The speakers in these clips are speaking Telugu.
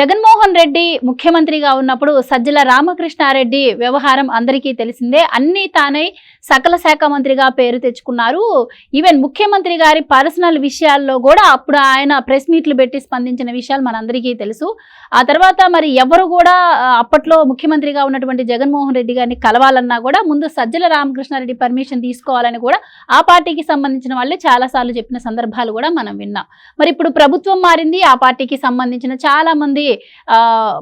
జగన్మోహన్ రెడ్డి ముఖ్యమంత్రిగా ఉన్నప్పుడు సజ్జల రామకృష్ణారెడ్డి వ్యవహారం అందరికీ తెలిసిందే. అన్ని తానై సకల శాఖ మంత్రిగా పేరు తెచ్చుకున్నారు. ఈవెన్ ముఖ్యమంత్రి గారి పర్సనల్ విషయాల్లో కూడా అప్పుడు ఆయన ప్రెస్ మీట్లు పెట్టి స్పందించిన విషయాలు మనందరికీ తెలుసు. ఆ తర్వాత మరి ఎవరు కూడా అప్పట్లో ముఖ్యమంత్రిగా ఉన్నటువంటి జగన్మోహన్ రెడ్డి గారిని కలవాలన్నా కూడా ముందు సజ్జల రామకృష్ణారెడ్డి పర్మిషన్ తీసుకోవాలని కూడా ఆ పార్టీకి సంబంధించిన వాళ్ళే చాలాసార్లు చెప్పిన సందర్భాలు కూడా మనం విన్నాం. మరి ఇప్పుడు ప్రభుత్వం మారింది ఆ పార్టీకి సంబంధించిన చాలామంది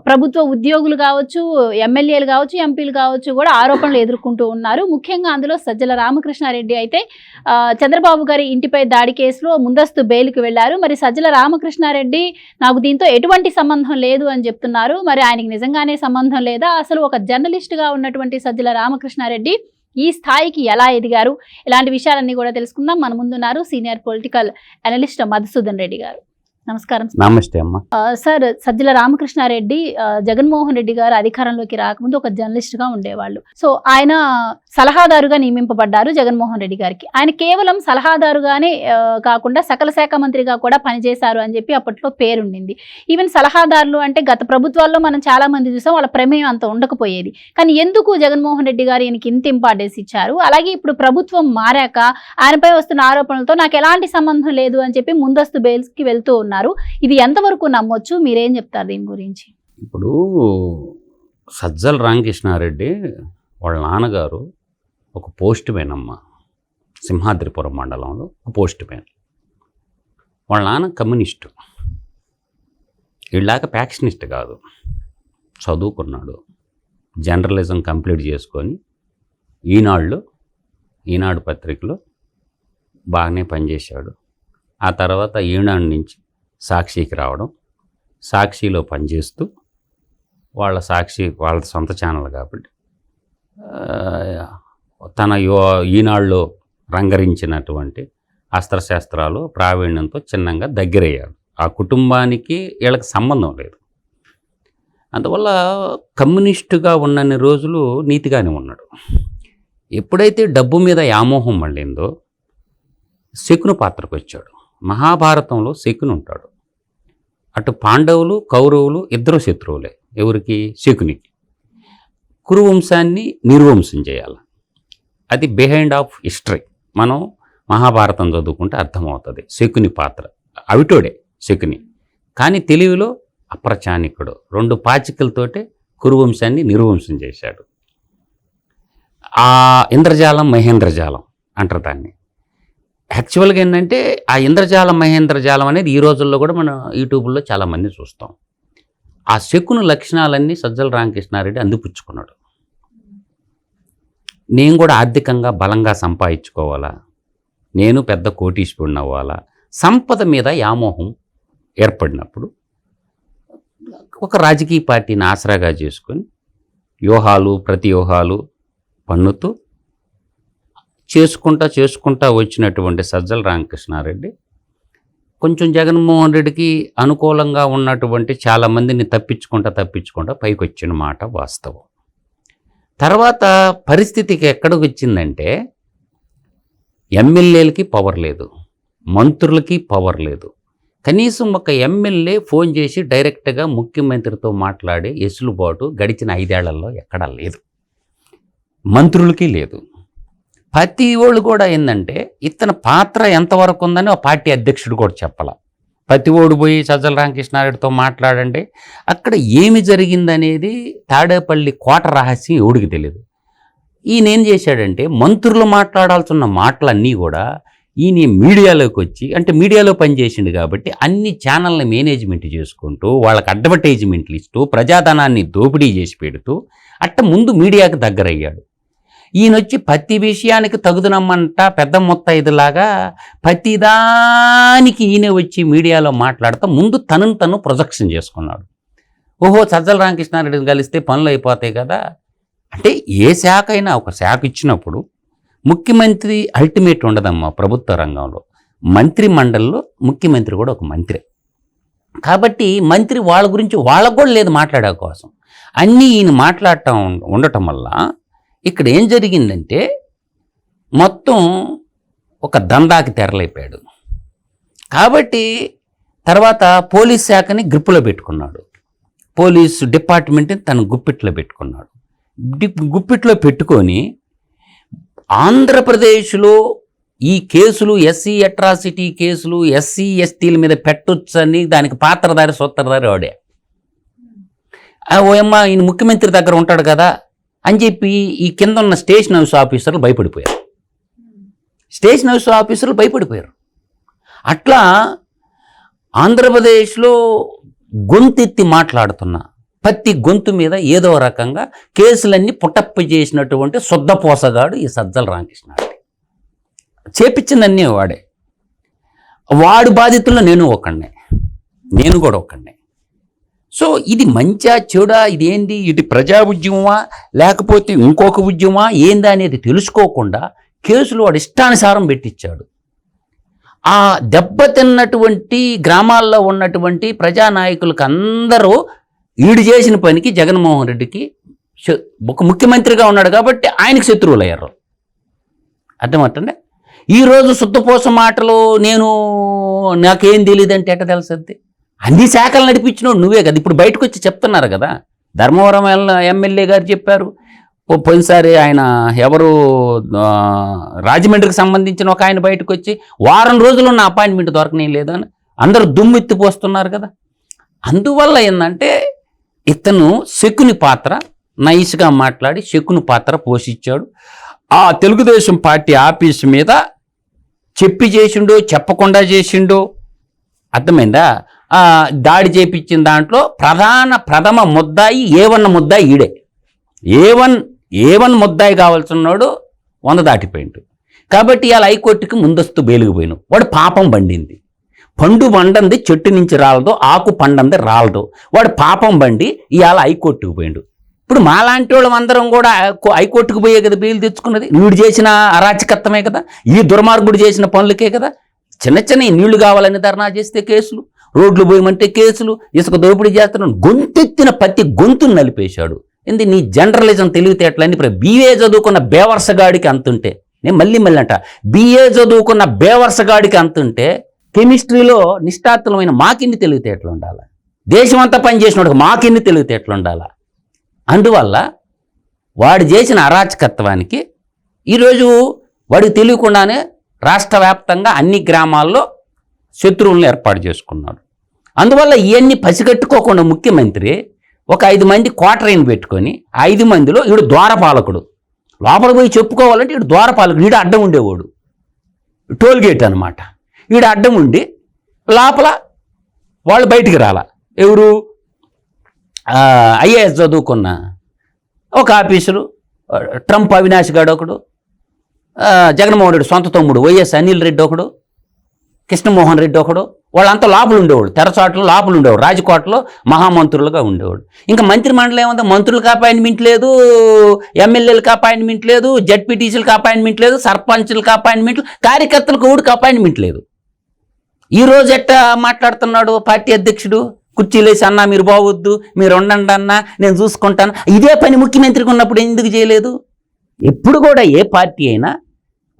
ప్రభుత్వ ఉద్యోగులు కావచ్చు ఎమ్మెల్యేలు కావచ్చు ఎంపీలు కావచ్చు కూడా ఆరోపణలు ఎదుర్కొంటూ ఉన్నారు. ముఖ్యంగా అందులో సజ్జల రామకృష్ణారెడ్డి అయితే చంద్రబాబు గారి ఇంటిపై దాడి కేసులో ముందస్తు బెయిల్కి వెళ్ళారు మరి సజ్జల రామకృష్ణారెడ్డి నాకు దీంతో ఎటువంటి సంబంధం లేదు అని చెప్తున్నారు. మరి ఆయనకి నిజంగానే సంబంధం లేదా? అసలు ఒక జర్నలిస్ట్గా ఉన్నటువంటి సజ్జల రామకృష్ణారెడ్డి ఈ స్థాయికి ఎలా ఎదిగారు? ఇలాంటి విషయాలన్నీ కూడా తెలుసుకుందాం. మన ముందున్నారు senior political analyst Madhusudan Reddy garu. నమస్కారం. సార్. నమస్తే అమ్మ. సార్ సజ్జల రామకృష్ణారెడ్డి జగన్మోహన్ రెడ్డి గారు అధికారంలోకి రాకముందు ఒక జర్నలిస్ట్గా ఉండేవాళ్ళు. సో ఆయన సలహాదారుగా నియమింపబడ్డారు జగన్మోహన్ రెడ్డి గారికి. ఆయన కేవలం సలహాదారుగానే కాకుండా సకల శాఖ మంత్రిగా కూడా పనిచేశారు అని చెప్పి అప్పట్లో పేరుండింది. ఈవెన్ సలహాదారులు అంటే గత ప్రభుత్వాల్లో మనం చాలా మంది చూసాం వాళ్ళ ప్రమేయం అంత ఉండకపోయేది. కానీ ఎందుకు జగన్మోహన్ రెడ్డి గారు ఈయనకి ఇంత ఇంపార్టెన్స్ ఇచ్చారు? అలాగే ఇప్పుడు ప్రభుత్వం మారాక ఆయనపై వస్తున్న ఆరోపణలతో నాకు ఎలాంటి సంబంధం లేదు అని చెప్పి ముందస్తు బెయిల్స్కి వెళ్తూ ఉన్నారు. ఇది ఎంతవరకు నమ్మొచ్చు? మీరేం చెప్తారు దీని గురించి? ఇప్పుడు సజ్జల రామకృష్ణారెడ్డి వాళ్ళ నాన్నగారు ఒక పోస్ట్ మ్యాన్ అమ్మ. సింహాద్రిపురం మండలంలో ఒక పోస్ట్ మ్యాన్. వాళ్ళ నాన్న కమ్యూనిస్టు. వీళ్ళాక ప్యాక్షనిస్ట్ కాదు. చదువుకున్నాడు. జర్నలిజం కంప్లీట్ చేసుకొని ఈనాడులో ఈనాడు పత్రికలో బాగానే పనిచేశాడు. ఆ తర్వాత ఈనాడు నుంచి సాక్షికి రావడం సాక్షిలో పనిచేస్తూ వాళ్ళ సాక్షి వాళ్ళ సొంత ఛానల్ కాబట్టి తన యో ఈనాళ్ళు రంగరించినటువంటి అస్త్రశాస్త్రాలు ప్రావీణ్యంతో చిన్నంగా దగ్గరయ్యాడు ఆ కుటుంబానికి వీళ్ళకి సంబంధం లేదు. అందువల్ల కమ్యూనిస్టుగా ఉన్నన్ని రోజులు నీతిగానే ఉన్నాడు. ఎప్పుడైతే డబ్బు మీద వ్యామోహం మళ్ళిందో శకును పాత్రకు వచ్చాడు. మహాభారతంలో శకుని ఉంటాడు. అటు పాండవులు కౌరవులు ఇద్దరు శత్రువులే. ఎవరికి? శకునికి కురువంశాన్ని నిర్వంశం చేయాలి. అది బిహైండ్ ఆఫ్ హిస్టరీ మనం మహాభారతం చదువుకుంటే అర్థమవుతుంది. శకుని పాత్ర. అవిటోడే శకుని. కానీ తెలివిలో అప్రచానికుడు. రెండు పాచికలతోటే కురువంశాన్ని నిర్వంశం చేశాడు. ఆ ఇంద్రజాలం మహేంద్రజాలం అంటారు దాన్ని. యాక్చువల్గా ఏంటంటే ఆ ఇంద్రజాలం మహేంద్రజాలం అనేది ఈ రోజుల్లో కూడా మనం యూట్యూబ్లో చాలామంది చూస్తాం. ఆ శకును లక్షణాలన్నీ సజ్జల రామకృష్ణారెడ్డి అందిపుచ్చుకున్నాడు. నేను కూడా ఆర్థికంగా బలంగా సంపాదించుకోవాలా? నేను పెద్ద కోటీశ్వరుని అవ్వాలా? సంపద మీద వ్యామోహం ఏర్పడినప్పుడు ఒక రాజకీయ పార్టీని ఆసరాగా చేసుకొని వ్యూహాలు ప్రతివ్యూహాలు పన్నుతూ చేసుకుంటా చేసుకుంటా వచ్చినటువంటి సజ్జల రామకృష్ణారెడ్డి కొంచెం జగన్మోహన్ రెడ్డికి అనుకూలంగా ఉన్నటువంటి చాలామందిని తప్పించుకుంటా తప్పించుకుంటా పైకి వచ్చిన మాట వాస్తవం. తర్వాత పరిస్థితికి ఎక్కడికి వచ్చిందంటే ఎమ్మెల్యేలకి పవర్ లేదు మంత్రులకి పవర్ లేదు. కనీసం ఒక ఎమ్మెల్యే ఫోన్ చేసి డైరెక్ట్గా ముఖ్యమంత్రితో మాట్లాడే ఎసులుబాటు గడిచిన ఐదేళ్ళలో ఎక్కడా లేదు. మంత్రులకి లేదు. ప్రతి ఓళ్ళు కూడా ఏంటంటే ఇతని పాత్ర ఎంతవరకు ఉందని ఆ పార్టీ అధ్యక్షుడు కూడా చెప్పాల. ప్రతి ఓడు పోయి సజ్జల రామకృష్ణారెడ్డితో మాట్లాడండి. అక్కడ ఏమి జరిగిందనేది తాడేపల్లి కోట రహస్యం ఎవడికి తెలియదు ఈయన ఏం చేశాడంటే మంత్రులు మాట్లాడాల్సిన మాటలన్నీ కూడా ఈయన మీడియాలోకి వచ్చి అంటే మీడియాలో పనిచేసిండు కాబట్టి అన్ని ఛానల్ని మేనేజ్మెంట్ చేసుకుంటూ వాళ్ళకి అడ్వర్టైజ్మెంట్లు ఇస్తూ ప్రజాధనాన్ని దోపిడీ చేసి పెడుతూ అట్ట ముందు మీడియాకు దగ్గరయ్యాడు. ఈయన వచ్చి ప్రతి విషయానికి తగుదనమ్మంట పెద్ద ముత్తైదులాగా ప్రతిదానికి ఈయన వచ్చి మీడియాలో మాట్లాడుతూ ముందు తనను తను ప్రొజెక్షన్ చేసుకున్నాడు. ఓహో సజ్జల రామకృష్ణారెడ్డిని కలిస్తే పనులు అయిపోతాయి కదా. అంటే ఏ శాఖ అయినా ఒక శాఖ ఇచ్చినప్పుడు ముఖ్యమంత్రి అల్టిమేట్ ఉండదమ్మా ప్రభుత్వ రంగంలో. మంత్రి మండలిలో ముఖ్యమంత్రి కూడా ఒక మంత్రి. కాబట్టి మంత్రి వాళ్ళ గురించి వాళ్ళకు కూడా లేదు మాట్లాడే కోసం. అన్నీ ఈయన మాట్లాడటం ఉండటం వల్ల ఇక్కడ ఏం జరిగిందంటే మొత్తం ఒక దందాకి తెరలేపాడు. కాబట్టి తర్వాత పోలీస్ శాఖని గ్రిప్పులో పెట్టుకున్నాడు. పోలీసు డిపార్ట్మెంట్ని తన గుప్పిట్లో పెట్టుకున్నాడు. గుప్పిట్లో పెట్టుకొని ఆంధ్రప్రదేశ్లో ఈ కేసులు ఎస్సీ అట్రాసిటీ కేసులు ఎస్సీ ఎస్టీల మీద పెట్టొచ్చని దానికి పాత్రధారి సూత్రధారి వాడే. ఓ ఓయమ్మ ఈయన ముఖ్యమంత్రి దగ్గర ఉంటాడు కదా అని చెప్పి ఈ కింద ఉన్న స్టేషన్ హౌస్ ఆఫీసర్లు భయపడిపోయారు. స్టేషన్ హౌస్ ఆఫీసర్లు భయపడిపోయారు. అట్లా ఆంధ్రప్రదేశ్లో గొంతెత్తి మాట్లాడుతున్న పత్తి గొంతు మీద ఏదో రకంగా కేసులన్నీ పుట్టప్ప చేసినటువంటి శుద్ధపోసగాడు ఈ సజ్జల రామకృష్ణ చేపించిందన్నీ వాడే. వాడు బాధితుల్లో నేను ఒకడినే. నేను కూడా ఒకడినే. సో ఇది మంచా చెడా ఇదేంది ఇటు ఇది ప్రజా ఉద్యమమా లేకపోతే ఇంకొక ఉద్యమా ఏందా అనేది తెలుసుకోకుండా కేసులు వాడు ఇష్టానుసారం పెట్టించాడు. ఆ దెబ్బతిన్నటువంటి గ్రామాల్లో ఉన్నటువంటి ప్రజానాయకులకు అందరూ ఈడు చేసిన పనికి జగన్మోహన్ రెడ్డికి ఒక ముఖ్యమంత్రిగా ఉన్నాడు కాబట్టి ఆయనకు శత్రువులు అయ్యారు అర్థమవుతుంది ఈరోజు శుద్ధపోస మాటలు నేను నాకేం తెలియదు అంటే ఎట్ట అన్ని శాఖలు నడిపించినోడు నువ్వే కదా. ఇప్పుడు బయటకు వచ్చి చెప్తున్నారు కదా. ధర్మవరం ఎల్- ఎమ్మెల్యే గారు చెప్పారు. పోయినసారి ఆయన ఎవరు రాజమండ్రికి సంబంధించిన ఒక ఆయన బయటకు వచ్చి వారం రోజులు ఉన్న అపాయింట్మెంట్ దొరకనే లేదు అని అందరూ దుమ్ము ఎత్తిపోస్తున్నారు కదా. అందువల్ల ఏంటంటే ఇతను శకుని పాత్ర నైస్గా మాట్లాడి శకుని పాత్ర పోషించాడు. ఆ తెలుగుదేశం పార్టీ ఆఫీస్ మీద చెప్పి చేసిండో చెప్పకుండా చేసిండో అర్థమైందా? దాడి చేపించిన దాంట్లో ప్రధాన ప్రథమ ముద్దాయి ఏ వన్ ముద్దాయి ఈడే. ఏ వన్ ఏ వన్ ముద్దాయి కావాల్సిన్నాడు వంద దాటిపోయిండు. కాబట్టి ఇవాళ హైకోర్టుకి ముందస్తు బెలిగిపోయిను వాడు పాపం పండింది పండు పండంది చెట్టు నుంచి రాలదు ఆకు పండంది రాలదు. వాడు పాపం బండి ఇవాళ హైకోర్టుకు పోయిండు. ఇప్పుడు మాలాంటి వాళ్ళం అందరం కూడా హైకోర్టుకు పోయే కదా బెయిల్ తెచ్చుకున్నది? వీడు చేసిన అరాచకత్వమే కదా? ఈ దుర్మార్గుడు చేసిన పనులకే కదా? చిన్న చిన్న నీళ్ళు కావాలని ధర్నా చేస్తే కేసులు. రోడ్లు పోయమంటే కేసులు ఇసుక దోపిడీ చేస్తున్నాను. గొంతెత్తిన పత్తి గొంతును నలిపేశాడు. ఏంది నీ జర్నలిజం తెలివితేటలని ఇప్పుడు బీఏ చదువుకున్న బేవర్సగాడికి అంతుంటే నేను మళ్ళీ మళ్ళీ అంట బీఏ చదువుకున్న బేవర్సగాడికి అంతుంటే కెమిస్ట్రీలో నిష్ఠాతులమైన మాకిన్ని తెలివితేటలు ఉండాలి? దేశమంతా పనిచేసినోడు మాకిన్ని తెలివితేటలు ఉండాలి? అందువల్ల వాడు చేసిన అరాచకత్వానికి ఈరోజు వాడికి తెలియకుండానే రాష్ట్ర వ్యాప్తంగా అన్ని గ్రామాల్లో శత్రువులను ఏర్పాటు చేసుకున్నాడు. అందువల్ల ఇవన్నీ పసిగట్టుకోకుండా ముఖ్యమంత్రి ఒక ఐదు మంది క్వార్టరైన్ పెట్టుకొని ఐదు మందిలో ఈడు ద్వారపాలకుడు. లోపల పోయి చెప్పుకోవాలంటే ఈడు ద్వారపాలకుడు ఈడు అడ్డం ఉండేవాడు. టోల్ గేట్ అనమాట ఈడు అడ్డం ఉండి లోపల వాళ్ళు బయటికి రాల. ఎవరు? ఐఏఎస్ చదువుకున్న ఒక ఆఫీసరు ట్రంప్ అవినాష్ గాడు ఒకడు జగన్మోహన్ రెడ్డి సొంత తమ్ముడు వైఎస్ అనిల్ రెడ్డి ఒకడు కృష్ణమోహన్ రెడ్డి ఒకడు వాళ్ళంతా లోపల ఉండేవాడు. తెరచాట్లు లోపల ఉండేవాడు. రాజకోటలో మహామంత్రులుగా ఉండేవాడు. ఇంకా మంత్రి మండలి ఏముంది మంత్రులకు అపాయింట్మెంట్ లేదు ఎమ్మెల్యేలకు అపాయింట్మెంట్ లేదు జడ్పీటీసీలకు అపాయింట్మెంట్ లేదు సర్పంచ్లకు అపాయింట్మెంట్ కార్యకర్తలకు ఊడికి అపాయింట్మెంట్ లేదు. ఈ రోజు మాట్లాడుతున్నాడు పార్టీ అధ్యక్షుడు? కుర్చీలేసి అన్నా మీరు బాగొద్దు మీరు ఉండండి అన్నా నేను చూసుకుంటాను. ఇదే పని ముఖ్యమంత్రికి ఉన్నప్పుడు ఎందుకు చేయలేదు? ఎప్పుడు కూడా ఏ పార్టీ అయినా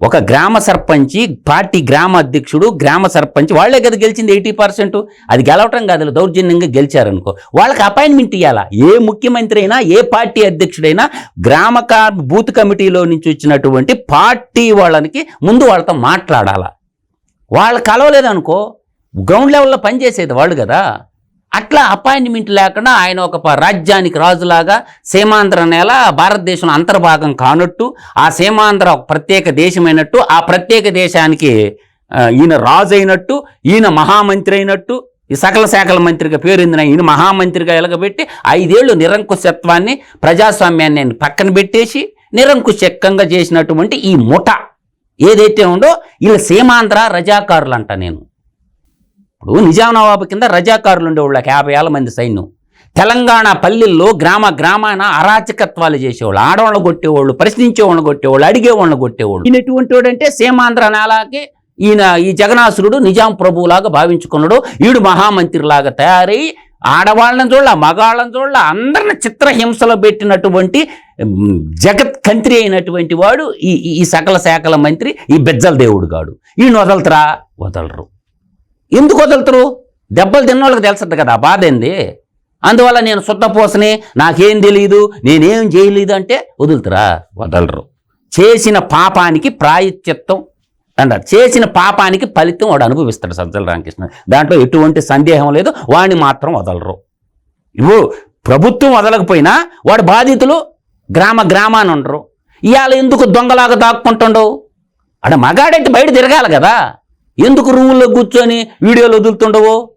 ఒక గ్రామ సర్పంచి పార్టీ గ్రామ అధ్యక్షుడు గ్రామ సర్పంచ్ వాళ్ళే కదా గెలిచింది ఎయిటీ పర్సెంట్. అది గెలవటం కాదు దౌర్జన్యంగా గెలిచారనుకో. వాళ్ళకి అపాయింట్మెంట్ ఇవ్వాలా ఏ ముఖ్యమంత్రి అయినా ఏ పార్టీ అధ్యక్షుడైనా గ్రామ బూత్ కమిటీలో నుంచి వచ్చినటువంటి పార్టీ వాళ్ళకి ముందు వాళ్ళతో మాట్లాడాలా? వాళ్ళు కలవలేదనుకో గ్రౌండ్ లెవెల్లో పనిచేసేది వాళ్ళు కదా. అట్లా అపాయింట్మెంట్ లేకుండా ఆయన ఒక రాజ్యానికి రాజులాగా సీమాంధ్ర నేల భారతదేశంలో అంతర్భాగం కానట్టు ఆ సీమాంధ్ర ఒక ప్రత్యేక దేశమైనట్టు ఆ ప్రత్యేక దేశానికి ఈయన రాజు అయినట్టు ఈయన మహామంత్రి అయినట్టు ఈ సకల శాఖల మంత్రిగా పేరొందిన ఈయన మహామంత్రిగా ఎలగబెట్టి ఐదేళ్ళు నిరంకుశత్వాన్ని ప్రజాస్వామ్యాన్ని ఆయన పక్కన పెట్టేసి నిరంకుశకంగా చేసినటువంటి ఈ ముఠ ఏదైతే ఉందో వీళ్ళ సీమాంధ్ర రజాకారులు అంట నేను. ఇప్పుడు నిజాం నవాబు కింద రజాకారులు ఉండేవాళ్ళకి యాభై ఏళ్ళ మంది సైన్యం. తెలంగాణ పల్లెల్లో గ్రామ గ్రామాన అరాచకత్వాలు చేసేవాళ్ళు ఆడవాళ్ళు కొట్టేవాళ్ళు ప్రశ్నించేవాళ్ళు కొట్టేవాళ్ళు అడిగేవాళ్ళని కొట్టేవాళ్ళు. ఈయన ఎటువంటి వాడంటే సేమాంధ్ర నేలకి ఈయన ఈ జగనాసురుడు నిజాం ప్రభువులాగా భావించుకున్నాడు. ఈడు మహామంత్రిలాగా తయారై ఆడవాళ్ళని చూడాల మగాళ్ళని చూడాల అందరిని చిత్రహింసలో పెట్టినటువంటి జగత్ కంత్రి అయినటువంటి వాడు ఈ ఈ- ఈ సకల శాఖల మంత్రి ఈ బెజ్జల దేవుడు గాడు. ఈయన వదలతరా? వదలరు. ఎందుకు వదులుతారు దెబ్బలు తిన్నోళ్ళకి తెలుస్తుంది కదా బాధ ఏంది? అందువల్ల నేను శుద్ధపోసని నాకేం తెలియదు నేనేం చేయలేదు అంటే వదులుతురా వదలరు. చేసిన పాపానికి ప్రాయశ్చిత్తం అంటారు. చేసిన పాపానికి ఫలితం వాడు అనుభవిస్తాడు సజ్జల రామకృష్ణ. దాంట్లో ఎటువంటి సందేహం లేదు వాడిని మాత్రం వదలరు. ఇవ్వు ప్రభుత్వం వదలకపోయినా వాడు బాధితులు గ్రామ గ్రామాన్ని ఉండరు ఇవాళ ఎందుకు దొంగలాగా దాక్కుంటుండవు? అక్కడ మగాడైతే బయట తిరగాలి కదా. ఎందుకు రూముల్లో కూర్చొని వీడియోలు వదులుతుండవు?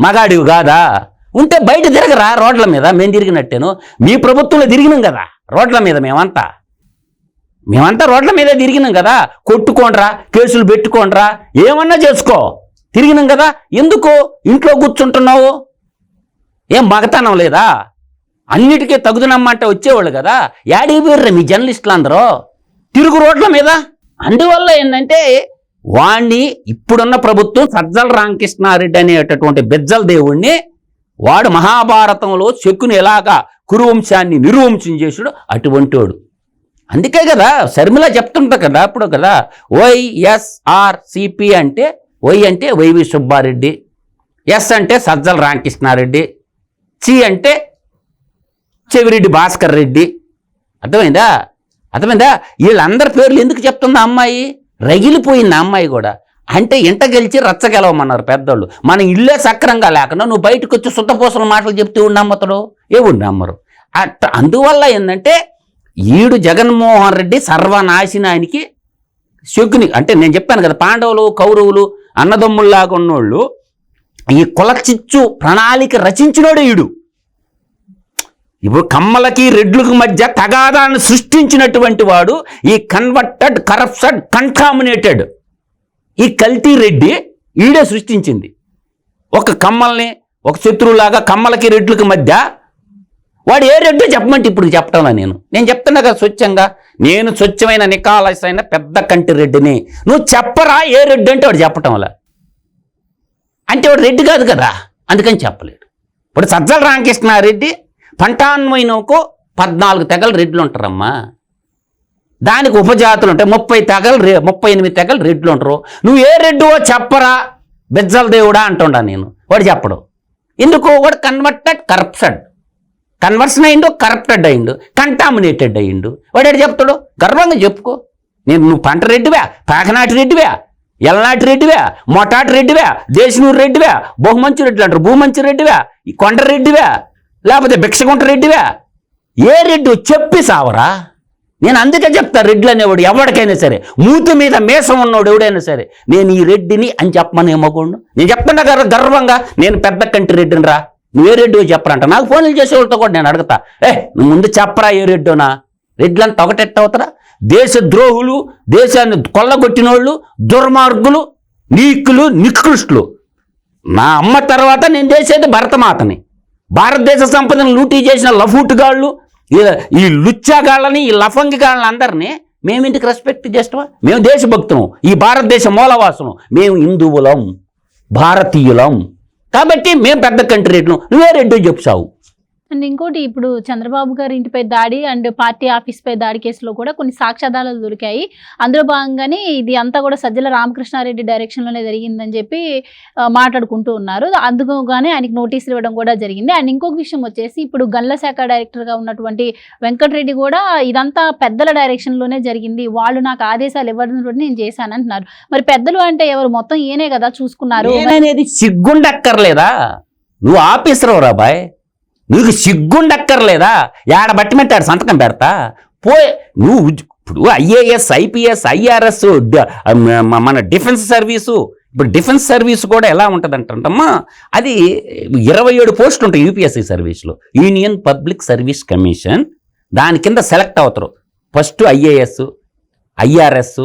మగాడివి కాదా? ఉంటే బయట తిరగరా రోడ్ల మీద. మేము తిరిగినట్టేను. మీ ప్రభుత్వంలో తిరిగినాం కదా రోడ్ల మీద మేమంతా. మేమంతా రోడ్ల మీద తిరిగినాం కదా. కొట్టుకోండ్రా కేసులు పెట్టుకోండ్రా ఏమన్నా చేసుకో. తిరిగినాం కదా. ఎందుకు ఇంట్లో కూర్చుంటున్నావు? ఏం మగతనం లేదా? అన్నిటికీ తగుదనమ్మంటే వచ్చేవాళ్ళు కదా. యాడికి పోయిర్రా మీ జర్నలిస్టులు అందరూ తిరుగు రోడ్ల మీద? అందువల్ల ఏంటంటే వాణ్ణి ఇప్పుడున్న ప్రభుత్వం సజ్జల రామకృష్ణారెడ్డి అనేటటువంటి బెజ్జల దేవుణ్ణి వాడు మహాభారతంలో శకుని ఎలాగా కురువంశాన్ని నిర్వంశం చేసాడు అటువంటి వాడు. అందుకే కదా శర్మిల చెప్తుంటా కదా అప్పుడు కదా వైఎస్ఆర్ సిపి అంటే వై అంటే వైవి సుబ్బారెడ్డి ఎస్ అంటే సజ్జల రామకృష్ణారెడ్డి చి అంటే చెవిరెడ్డి భాస్కర్ రెడ్డి. అర్థమైందా? అర్థమైందా? వీళ్ళందరి పేర్లు ఎందుకు చెప్తుందా అమ్మాయి? రగిలిపోయింది అమ్మాయి కూడా. అంటే ఇంట గెలిచి రచ్చ గెలవమన్నారు పెద్దోళ్ళు. మన ఇల్లే సక్రంగా లేకుండా నువ్వు బయటకు వచ్చి శుద్ధపూసల మాటలు చెప్తూ నమ్మతడు? ఏవుడు నమ్మరు? అట్ట అందువల్ల ఏంటంటే ఈడు జగన్మోహన్ రెడ్డి సర్వనాశనానికి శకుని అంటే నేను చెప్పాను కదా పాండవులు కౌరవులు అన్నదమ్ముల్లాగా ఉన్నోళ్ళు ఈ కులచిచ్చు ప్రణాళిక రచించినోడు ఈడు. ఇప్పుడు కమ్మలకి రెడ్లకు మధ్య తగాదాన్ని సృష్టించినటువంటి వాడు ఈ కన్వర్టెడ్ కరప్షన్ కంటామినేటెడ్ ఈ కల్తీ రెడ్డి ఈడే సృష్టించింది. ఒక కమ్మల్ని ఒక శత్రువులాగా కమ్మలకి రెడ్లకు మధ్య వాడు ఏ రెడ్డో చెప్పమంటే ఇప్పుడు చెప్పటంలా నేను. నేను చెప్తున్నా కదా స్వచ్ఛంగా. నేను స్వచ్ఛమైన నికాలసైన పెద్ద కంటి రెడ్డిని. నువ్వు చెప్పరా ఏ రెడ్డి అంటే వాడు చెప్పటంలా. అంటే వాడు రెడ్డి కాదు కదా. అందుకని చెప్పలేడు ఇప్పుడు సజ్జల రామకృష్ణారెడ్డి పంటాన్వైనకు పద్నాలుగు తెగలు రెడ్లు ఉంటారమ్మా దానికి ఉపజాతులు ఉంటాయి ముప్పై తెగలు రే ముప్పై ఎనిమిది తెగలు రెడ్లు ఉంటారు నువ్వు ఏ రెడ్డువో చెప్పరా? బెజ్జల దేవుడా అంటుండా నేను. వాడు చెప్పడు. ఎందుకు? వాడు కన్వర్టెడ్ కరప్షన్ కన్వర్షన్ అయిండు కరప్టెడ్ అయిండు కంటామినేటెడ్ అయ్యిండు వాడు ఎక్కడ చెప్తాడు? గర్వంగా చెప్పుకో. నేను నువ్వు పంట రెడ్డివా? పాకనాటి రెడ్డివా? ఎల్నాటి రెడ్డివా? మొటాటి రెడ్డివా? దేశనూరు రెడ్డివా? బహుమంచి రెడ్డి అంటారు. భూమంచి రెడ్డివా? ఈ కొండ రెడ్డివా? లేకపోతే భిక్షగుంట రెడ్డివా? ఏ రెడ్డి? చెప్పి సావరా. నేను అందుకే చెప్తా రెడ్లు అనేవాడు ఎవరికైనా సరే. మూతి మీద మేసం ఉన్నవాడు ఎవడైనా సరే. నేను ఈ రెడ్డిని అని చెప్పమని మగోడు నేను చెప్తున్నా కదా గర్వంగా నేను పెద్ద కంటి రెడ్డిని రా. నువ్వే రెడ్డి చెప్పరంట నాకు ఫోన్లు చేసేవాళ్ళతో కూడా నేను అడుగుతా. ఏ నువ్వు ముందు చెప్పరా ఏ రెడ్డోనా? రెడ్లంతా ఒకటెట్ట అవుతారా? దేశ ద్రోహులు దేశాన్ని కొల్లగొట్టినోళ్ళు దుర్మార్గులు నీకులు నికృష్టులు. నా అమ్మ తర్వాత నేను చేసేది భరతమాతని. భారతదేశ సంపదను లూటీ చేసిన లఫూట్గాళ్ళు ఈ- ఈ లుచ్చాగాళ్ళని ఈ లఫంగిగాళ్ళని అందరినీ మేము ఇంటికి రెస్పెక్ట్ చేస్తామా? మేము దేశభక్తులం ఈ భారతదేశ మూలవాసులం. మేము హిందువులం భారతీయులం. కాబట్టి మేము పెద్ద కంట్రీ రెడ్లు నువ్వే రెడ్డి చెప్తావు అండ్ ఇంకోటి ఇప్పుడు చంద్రబాబు గారి ఇంటిపై దాడి అండ్ పార్టీ ఆఫీస్ పై దాడి కేసులో కూడా కొన్ని సాక్ష్యాధారాలు దొరికాయి. అందులో భాగంగానే ఇది అంతా కూడా సజ్జల రామకృష్ణారెడ్డి డైరెక్షన్లోనే జరిగిందని చెప్పి మాట్లాడుకుంటూ ఉన్నారు. అందుకుగానే ఆయనకి నోటీసులు ఇవ్వడం కూడా జరిగింది. అండ్ ఇంకొక విషయం వచ్చేసి ఇప్పుడు గల్ల శాఖ డైరెక్టర్గా ఉన్నటువంటి వెంకటరెడ్డి కూడా ఇదంతా పెద్దల డైరెక్షన్లోనే జరిగింది. వాళ్ళు నాకు ఆదేశాలు ఇవ్వడం నేను చేశాను అంటున్నారు మరి పెద్దలు అంటే ఎవరు? మొత్తం ఏనే కదా చూసుకున్నారు. అనేది సిగ్గుండక్కర్లేదా? నువ్వు ఆఫీసర్ రాబాయ్ నీకు సిగ్గుండక్కర్లేదా? ఏడబట్టి మెట్టాడు సంతకం పెడతా? పోయే నువ్వు ఇప్పుడు ఐఏఎస్ ఐపీఎస్ ఐఆర్ఎస్ మన డిఫెన్స్ సర్వీసు. ఇప్పుడు డిఫెన్స్ సర్వీస్ కూడా ఎలా ఉంటుంది అంటమ్మా అది ఇరవై ఏడు పోస్టులు ఉంటాయి యూపీఎస్సీ సర్వీస్లో. యూనియన్ పబ్లిక్ సర్వీస్ కమిషన్ దాని కింద సెలెక్ట్ అవుతారు. ఫస్ట్ ఐఏఎస్ ఐఆర్ఎస్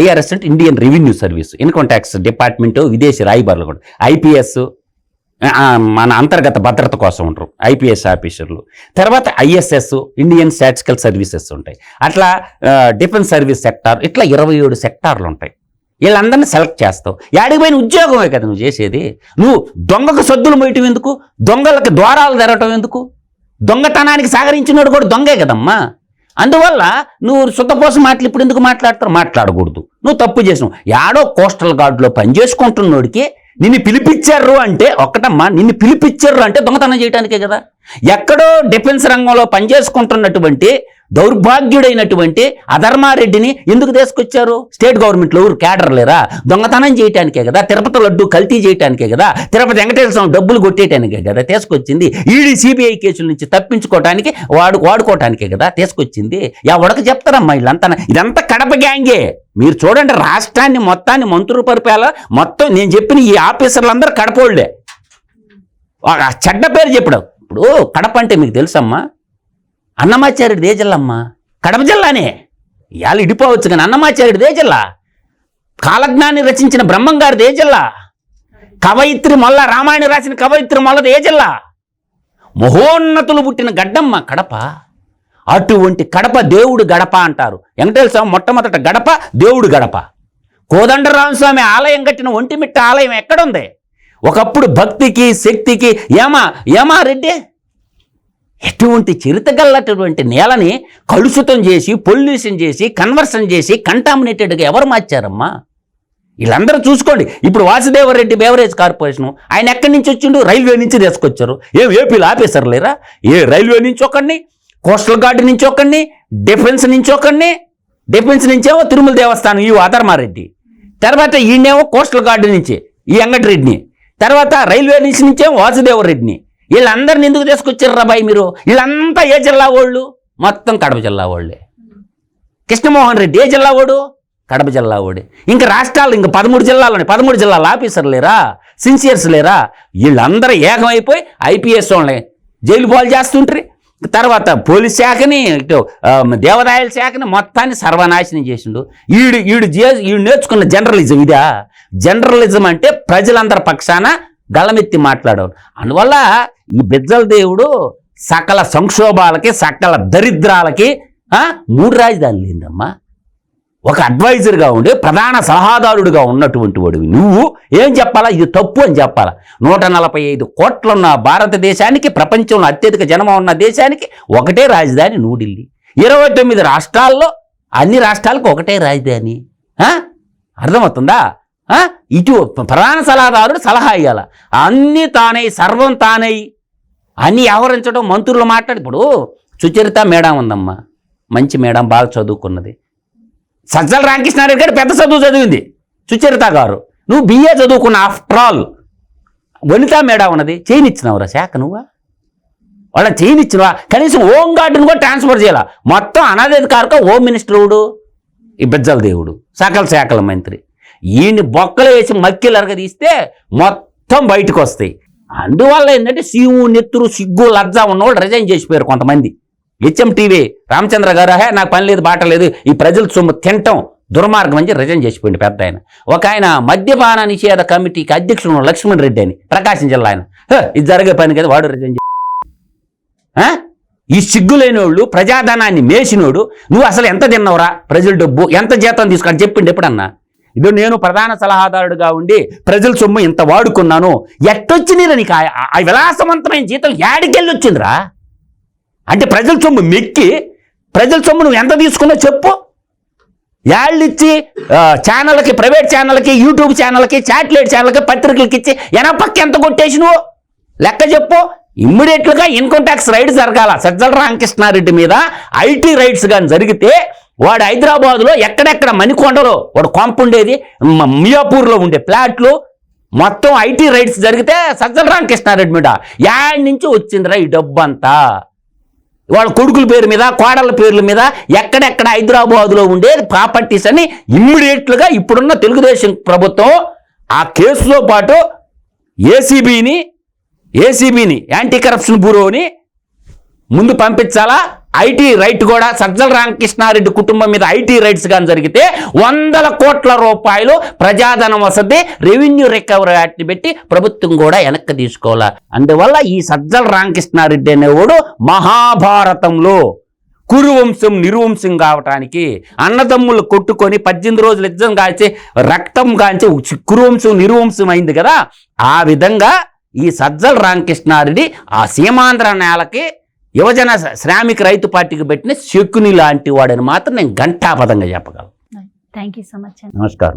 ఐఆర్ఎస్ అంటే Indian revenue service. Income tax department విదేశీ రాయబారులు కూడా. ఐపీఎస్ మన అంతర్గత భద్రత కోసం ఉంటారు ఐపీఎస్ ఆఫీసర్లు. తర్వాత ఐఎస్ఎస్ ఇండియన్ స్టాటిస్టికల్ సర్వీసెస్ ఉంటాయి. అట్లా డిఫెన్స్ సర్వీస్ సెక్టార్ ఇట్లా ఇరవై ఏడు సెక్టార్లు ఉంటాయి. వీళ్ళందరినీ సెలెక్ట్ చేస్తావు. యాడికి పోయిన ఉద్యోగమే కదా నువ్వు చేసేది. నువ్వు దొంగకు సద్దులు మోయటం ఎందుకు? దొంగలకు ద్వారాలు తెరవటం ఎందుకు? దొంగతనానికి సాగరించినోడు కూడా దొంగే కదమ్మా. అందువల్ల నువ్వు సుతపోసం మాటలు ఇప్పుడు ఎందుకు మాట్లాడతారు మాట్లాడకూడదు. నువ్వు తప్పు చేసినావు. యాడో కోస్టల్ గార్డులో పని చేసుకుంటున్నోడికి నిన్ను పిలిపించారు అంటే ఒక్కటమ్మా నిన్ను పిలిపించారు అంటే దొంగతనం చేయడానికే కదా. ఎక్కడో డిఫెన్స్ రంగంలో పనిచేసుకుంటున్నటువంటి దౌర్భాగ్యుడైనటువంటి అధర్మారెడ్డిని ఎందుకు తీసుకొచ్చారు? స్టేట్ గవర్నమెంట్లో ఊరు క్యాడర్ లేరా? దొంగతనం చేయటానికే కదా తిరుపతి లడ్డు కల్తీ చేయటానికే కదా తిరుపతి వెంకటేశ్వర స్వామి డబ్బులు కొట్టేయటానికే కదా తీసుకొచ్చింది. ఈడీ సిబిఐ కేసుల నుంచి తప్పించుకోవటానికి వాడు వాడుకోవటానికే కదా తీసుకొచ్చింది. యా ఉడక చెప్తారమ్మా వీళ్ళంతా. ఇదంతా కడప గ్యాంగే. మీరు చూడండి రాష్ట్రాన్ని మొత్తాన్ని మంత్రులు పరిపాల? మొత్తం నేను చెప్పిన ఈ ఆఫీసర్లందరూ కడపోళ్ళే. చెడ్డ పేరు చెప్పడం. ఇప్పుడు కడప అంటే మీకు తెలుసమ్మా? అన్నమాచార్యుడిది ఏ జిల్లా అమ్మా. కడప జిల్లానే. ఇవాళ ఇడిపోవచ్చు కానీ అన్నమాచార్యుడిది ఏ జిల్లా. కాలజ్ఞాని రచించిన బ్రహ్మంగారు ఏ జిల్లా. కవయిత్రి మొల్ల రామాయణ రాసిన కవయిత్రి మొల్లది ఏ జిల్లా. మహోన్నతులు పుట్టిన గడ్డమ్మ కడప. అటువంటి కడప దేవుడు గడప అంటారు. వెంకటేశ్వర స్వామి మొట్టమొదట గడప దేవుడు గడప. కోదండరామస్వామి ఆలయం కట్టిన ఒంటిమిట్ట ఆలయం ఎక్కడుంది? ఒకప్పుడు భక్తికి శక్తికి ఏమా ఏమా రెడ్డి ఎటువంటి చిరుతగల్లటువంటి నేలని కలుషితం చేసి పొల్యూషన్ చేసి కన్వర్షన్ చేసి కంటామినేటెడ్గా ఎవరు మార్చారమ్మా? వీళ్ళందరూ చూసుకోండి. ఇప్పుడు వాసుదేవరెడ్డి బేవరేజ్ కార్పొరేషన్ ఆయన ఎక్కడి నుంచి వచ్చిండు? రైల్వే నుంచి తీసుకొచ్చారు. ఏం ఏపీలో ఆపేశారు లేరా? ఏ రైల్వే నుంచి ఒకడిని? కోస్టల్ గార్డ్ నుంచి ఒకడిని డిఫెన్స్ నుంచి ఒకరిని డిఫెన్స్ నుంచేమో తిరుమల దేవస్థానం ఈ ఆధర్మారెడ్డి తర్వాత ఈయనేమో కోస్టల్ గార్డ్ నుంచి ఈ వెంకటరెడ్డిని. తర్వాత రైల్వే నుంచి నుంచేమో వాసుదేవరెడ్డిని. వీళ్ళందరిని ఎందుకు తీసుకొచ్చారు రాబాయ్ మీరు? వీళ్ళంతా ఏ జిల్లా వాళ్ళు? మొత్తం కడప జిల్లా వాళ్ళే. కృష్ణమోహన్ రెడ్డి ఏ జిల్లా వాడు? కడప జిల్లా వాడే. ఇంకా రాష్ట్రాలు ఇంకా పదమూడు జిల్లాలోనే పదమూడు జిల్లాల ఆఫీసర్లు లేరా? సిన్సియర్స్ లేరా? వీళ్ళందరూ ఏకమైపోయి ఐపీఎస్ వాళ్ళని జైలు పాలు చేస్తుంటారు. తర్వాత పోలీస్ శాఖని ఇటు దేవాదాయాల శాఖని మొత్తాన్ని సర్వనాశనం చేసిండు. ఈడు ఈడు చే- ఈడు నేర్చుకున్న జర్నలిజం ఇదా? జర్నలిజం అంటే ప్రజలందరి పక్షాన గళమెత్తి మాట్లాడవు అందువల్ల ఈ బిజ్జల దేవుడు సకల సంక్షోభాలకి సకల దరిద్రాలకి మూడు రాజధానులు ఏందమ్మా? ఒక అడ్వైజర్గా ఉండే ప్రధాన సలహాదారుడిగా ఉన్నటువంటి వాడివి. నువ్వు ఏం చెప్పాలా? ఇది తప్పు అని చెప్పాలా? నూట నలభై ఐదు కోట్లున్న భారతదేశానికి ప్రపంచంలో అత్యధిక జనమ ఉన్న దేశానికి ఒకటే రాజధాని న్యూఢిల్లీ ఇరవై తొమ్మిది రాష్ట్రాల్లో అన్ని రాష్ట్రాలకు ఒకటే రాజధాని. అర్థమవుతుందా? ఇటు ప్రధాన సలహాదారుడు సలహా ఇవ్వాల అన్నీ తానై సర్వం తానై అన్నీ వ్యవహరించడం మంత్రులు మాట్లాడి ఇప్పుడు సుచరిత మేడం ఉందమ్మా. మంచి మేడం బాగా చదువుకున్నది. సజ్జల రామకృష్ణారెడ్డి గారు పెద్ద చదువు చదివింది. సుచరిత గారు. నువ్వు బిఏ చదువుకున్న ఆఫ్టర్ ఆల్ వనితా మేడా ఉన్నది. చేయనిచ్చినావురా శాఖ నువ్వా? వాళ్ళ చేయనిచ్చినవా? కనీసం హోమ్ గార్డును కూడా ట్రాన్స్ఫర్ చేయాల? మొత్తం అనాధికారిక హోమ్ మినిస్టర్ ఊడు ఈ బెజ్జల దేవుడు. సకల శాఖల మంత్రి. ఈయన్ని బొక్కలు వేసి మక్కిలరగ తీస్తే మొత్తం బయటకు వస్తాయి. అందువల్ల ఏంటంటే సీము నెత్తురు సిగ్గు లజ్జ ఉన్నవాళ్ళు రిజైన్ చేసిపోయారు కొంతమంది. హెచ్ఎం టీవీ రామచంద్ర గారు హే నాకు పని లేదు బాట లేదు. ఈ ప్రజల సొమ్ము తింటాం దుర్మార్గం అని రిజైన్ చేసిపోయింది పెద్ద ఆయన. ఒక ఆయన మద్యపాన నిషేధ కమిటీకి అధ్యక్షుడు లక్ష్మణ్ రెడ్డి అని ప్రకాశం జిల్లా ఆయన. ఇది జరిగే పని కదా వాడు రిజైన్ ఆ? ఈ సిగ్గులైనోళ్ళు ప్రజాధనాన్ని మేసినోడు నువ్వు అసలు ఎంత తిన్నావురా? ప్రజల డబ్బు ఎంత జీతం తీసుకొని చెప్పిండు ఎప్పుడన్నా? ఇదో నేను ప్రధాన సలహాదారుడుగా ఉండి ప్రజల సొమ్ము ఇంత వాడుకున్నాను. ఎట్టొచ్చినీరా నీకు ఆ- విలాసవంతమైన జీతం? యాడికెళ్ళి వచ్చిందిరా? అంటే ప్రజల సొమ్ము మెక్కి ప్రజల సొమ్ము నువ్వు ఎంత తీసుకున్నా చెప్పు. ఇచ్చి ఛానళ్ళకి ప్రైవేట్ ఛానళ్ళకి యూట్యూబ్ ఛానళ్ళకి చాట్లెట్ ఛానళ్ళకి పత్రికలకి ఇచ్చి ఎనపక్క ఎంత కొట్టేసి నువ్వు? లెక్క చెప్పు. ఇమ్మీడియట్లుగా ఇన్కమ్ ట్యాక్స్ రైడ్ జరగాల. సజ్జల రామకృష్ణారెడ్డి మీద ఐటీ రైడ్స్ కానీ జరిగితే వాడు హైదరాబాద్లో ఎక్కడెక్కడ మణికొండలో వాడు కొంప ఉండేది మియాపూర్లో ఉండే ఫ్లాట్లు మొత్తం ఐటీ రైడ్స్ జరిగితే సజ్జల రామకృష్ణారెడ్డి మీద యాడ్ నుంచి వచ్చిందిరా ఈ డబ్బు అంతా వాళ్ళ కొడుకుల పేరు మీద కోడళ్ళ పేర్ల మీద ఎక్కడెక్కడ హైదరాబాద్లో ఉండే ప్రాపర్టీస్ అని ఇమ్మీడియట్లుగా ఇప్పుడున్న తెలుగుదేశం ప్రభుత్వం ఆ కేసుతో పాటు ఏసీబీని ఏసీబీని యాంటీ కరప్షన్ బ్యూరోని ముందు పంపించాలా? ఐటీ రైట్ కూడా సజ్జల రామకృష్ణారెడ్డి కుటుంబం మీద ఐటీ రైట్స్ కానీ జరిగితే వందల కోట్ల రూపాయలు ప్రజాధనం వసతి రెవెన్యూ రికవరీ యాక్ట్ని పెట్టి ప్రభుత్వం కూడా వెనక్కి తీసుకోవాలి? అందువల్ల ఈ సజ్జల రామకృష్ణారెడ్డి అనేవాడు మహాభారతంలో కురువంశం నిర్వంశం కావటానికి అన్నదమ్ములు కొట్టుకొని పద్దెనిమిది రోజులు యుద్ధం కాల్చి రక్తం కాల్చి కురువంశం నిర్వంశం అయింది కదా? ఆ విధంగా ఈ సజ్జల రామకృష్ణారెడ్డి ఆ సీమాంధ్ర నేలకి యువజన శ్రామిక రైతు పార్టీకి పెట్టిన శకుని లాంటి వాడని మాత్రం నేను ఘంటాపదంగా చెప్పగలను. థ్యాంక్ యూ సో మచ్ నమస్కారం.